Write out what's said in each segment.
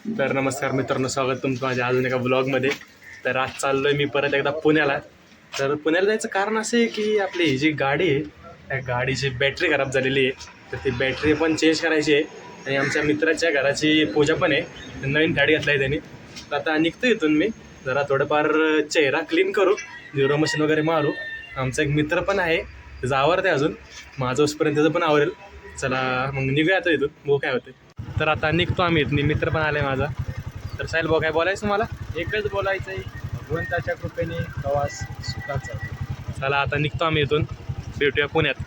तर नमस्कार मित्रांनो स्वागत तुमचं माझ्या अजून एका ब्लॉगमध्ये तर आज चाललो आहे मी परत एकदा पुण्याला. तर पुण्याला जायचं कारण असं आहे की आपली ही जी गाडी आहे त्या गाडीची बॅटरी खराब झालेली आहे. तर ती बॅटरी पण चेंज करायची आहे. आणि आमच्या मित्राच्या घराची पूजा पण आहे. नवीन गाडी घातला आहे त्यांनी. तर आता निघतो इथून मी. जरा थोडंफार चेहरा क्लीन करू. झिरो मशीन वगैरे मारू. आमचा एक मित्र पण आहे. त्याचं आवडते अजून. माझं उसपर्यंत त्याचं पण आवडेल चला मग निघूया आता इथून. बघू काय होते तर आता निघतो आम्ही इथून. मित्र पण आले माझा. तर साहेब भाऊ काय बोलायचं मला एकच बोलायचं आहे भगवंताच्या कृपेने प्रवास सुखाचा. चला आता निघतो आम्ही इथून. भेटूया पुण्यात.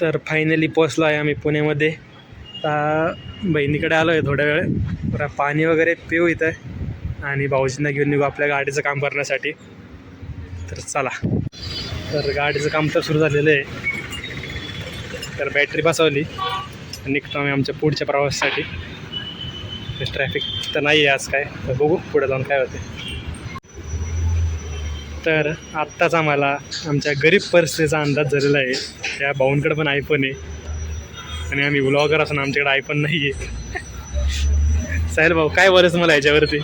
तर फायनली पोचलो आहे आम्ही पुण्यामध्ये. आता बहिणीकडे आलो आहे थोड्या वेळ. पाणी वगैरे पिऊ इथं. आणि भाऊजींना घेऊन निघू आपल्या गाडीचं काम करण्यासाठी. तर चला. तर गाडीचं काम तर सुरू झालेलं आहे. तर बॅटरी बसवली. निघतो आम्ही आमच्या पुढच्या प्रवासासाठी. ट्रॅफिक तर नाही आहे आज काय. तर बघू पुढे जाऊन काय होते. तर आत्ताच आम्हाला आमच्या गरीब परिस्थितीचा अंदाज झालेला आहे. त्या भाऊंकडे पण आयफोन आहे. आणि आम्ही व्लॉगर असून आमच्याकडे आयफोन नाही आहे साहेब भाऊ काय बरंच मला याच्यावरती?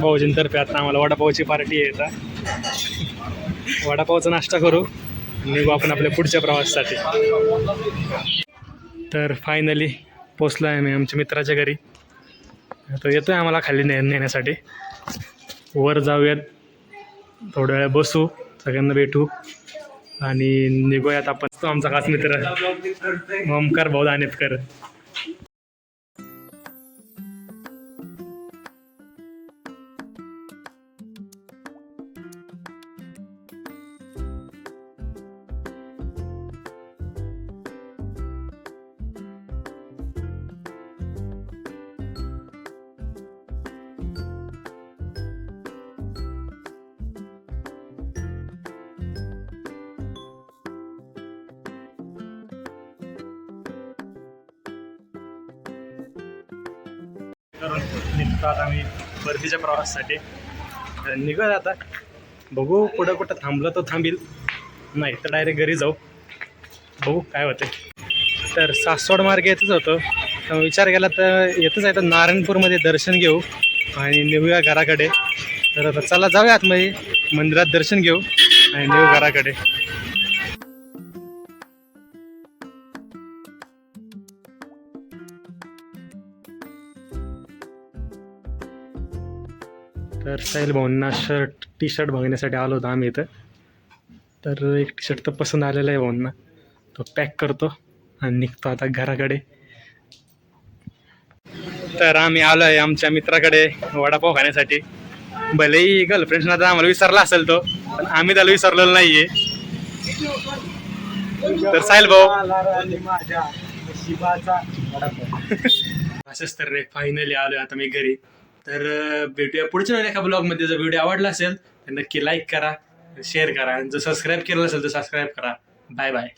भाऊजींतर्फे आता आम्हाला वडापावची पार्टी आहे आता वडापावचा नाश्ता करू निघू आपण आपल्या पुढच्या प्रवासासाठी. तर फायनली पोचलो आहे मी आमच्या मित्राच्या घरी. तो येतो आहे आम्हाला खाली ने नेण्यासाठी. वर जाऊयात. थोड्या वेळा बसू सगळ्यांना भेटू आणि निघूयात आपण. तो आमचा खास मित्र. ओमकार भाऊ दानेतकर निघतो आता आम्ही परतीच्या प्रवासासाठी. निघत आता. बघू कुठं कुठं थांबलं तर थांबील. नाही तर डायरेक्ट घरी जाऊ. बघू काय होते. तर सासवड मार्ग येतच होतो. विचार केला तर येतच आहे. तर नारायणपूरमध्ये दर्शन घेऊ आणि निघूया घराकडे. तर आता चला जाऊया आतमध्ये मंदिरात दर्शन घेऊ आणि निघू घराकडे. तर साहिल भाऊंना शर्ट टी शर्ट बघण्यासाठी आलो होतो आम्ही इथं. तर एक टी शर्ट तर पसंत आलेला आहे भाऊंना. तो पॅक करतो आणि निघतो आता घराकडे. तर आम्ही आलो आहे आमच्या मित्राकडे वडापाव खाण्यासाठी. भलेही गर्लफ्रेंडना तर आम्हाला विसरला असेल तो पण आम्ही त्याला विसरलेलो नाहीये. तर साहिल भाऊ. असंच तर रे फायनली आलोय आता मी घरी. तर भेटूया पुढच्या वेळेला एका ब्लॉगमध्ये जर व्हिडिओ आवडला असेल तर नक्की लाईक करा शेअर करा. आणि जर सबस्क्राईब केलं असेल तर सबस्क्राईब करा. Bye bye